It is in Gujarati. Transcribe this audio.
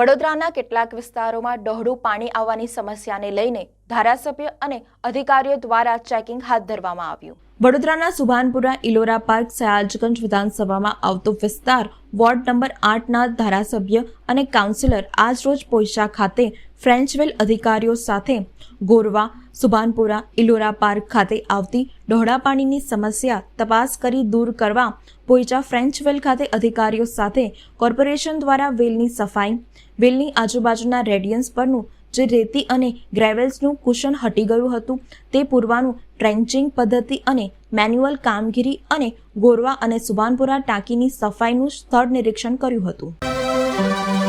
વડોદરાના કેટલાક વિસ્તારોમાં ડહોળું પાણી આવવાની સમસ્યાને લઈને ધારાસભ્ય અને અધિકારીઓ દ્વારા ચેકિંગ હાથ ધરવામાં આવ્યું. વડોદરાના સુભાનપુરા ઇલોરા પાર્ક સયાજગંજ વિધાનસભામાં આવતો વિસ્તાર વોર્ડ નંબર આઠના ધારાસભ્ય અને કાઉન્સિલર આજરોજ પોઈશા ખાતે ફ્રેન્ચવેલ અધિકારીઓ સાથે ગોરવા સુભાનપુરા ઇલોરા પાર્ક ખાતે આવતી ડહોળા પાણીની સમસ્યા તપાસ કરી દૂર કરવા પોઈચા ફ્રેન્ચવેલ ખાતે અધિકારીઓ સાથે કોર્પોરેશન દ્વારા વેલની સફાઈ, વેલની આજુબાજુના રેડિયન્સ પરનું જે રેતી અને ગ્રેવેલ્સનું કુશન હટી ગયું હતું, તે પૂરવાનું ટ્રેન્ચિંગ પદ્ધતિ અને મેન્યુઅલ કામગીરી અને ગોરવા અને સુભાનપુરા ટાંકીની સફાઈનું સ્થળ નિરીક્ષણ કર્યું હતું.